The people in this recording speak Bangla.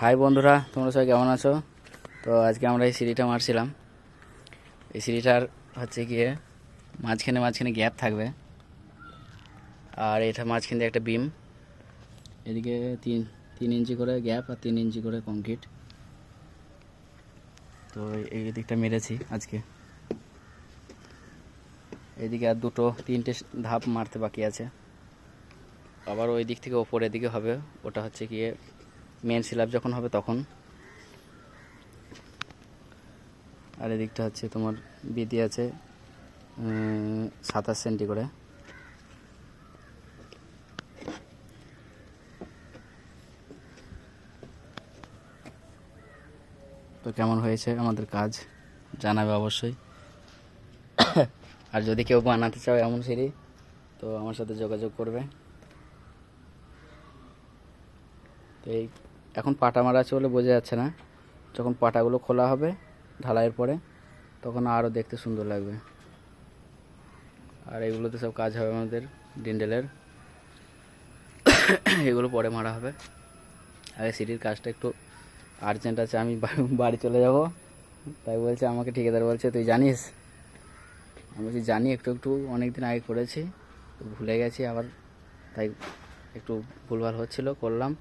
হাই বন্ধুরা, তোমরা সবাই কেমন আছো? তো আজকে আমরা এই সিঁড়িটা মারছিলাম। এই সিঁড়িটার হচ্ছে গিয়ে মাঝখানে মাঝখানে গ্যাপ থাকবে। আর এটা মাঝখান দিয়ে একটা বিম এদিকে তিন তিন ইঞ্চি করে গ্যাপ আর তিন ইঞ্চি করে কংক্রিট তো এই দিকটা মেরেছি আজকে। এদিকে আর দুটো, তিনটে ধাপ মারতে বাকি আছে। আবার ওই দিক থেকে ওপরের দিকে হবে। ওটা হচ্ছে গিয়ে মেন স্ল্যাব যখন হবে তখন। আর এদিকটা হচ্ছে তোমার বিধি আছে সাতাশ সেন্টি করে। তো কেমন হয়েছে আমাদের কাজ? জানাবে অবশ্যই। আর যদি কেউ বানাতে চাও এমন সিঁড়ি, তো আমার সাথে যোগাযোগ করবে। তো এই এখন পাটা মারা আছে বলে বোঝা যাচ্ছে না। যখন পাটাগুলো খোলা হবে ঢালাইয়ের পরে, তখন আরও দেখতে সুন্দর লাগবে। আর এগুলোতে সব কাজ হবে আমাদের ডিন্ডেলের। এগুলো পরে মারা হবে। আগে সিটির কাজটা একটু আর্জেন্ট আছে, আমি বাড়ি চলে যাব। তাই বলছে, আমাকে ঠিকাদার বলছে, তুই জানিস? আমি বলছি, জানি, একটু একটু অনেক দিন আগে করেছি ভুলে গেছি আবার। তাই একটু ভুলভাল হচ্ছিল, করলাম।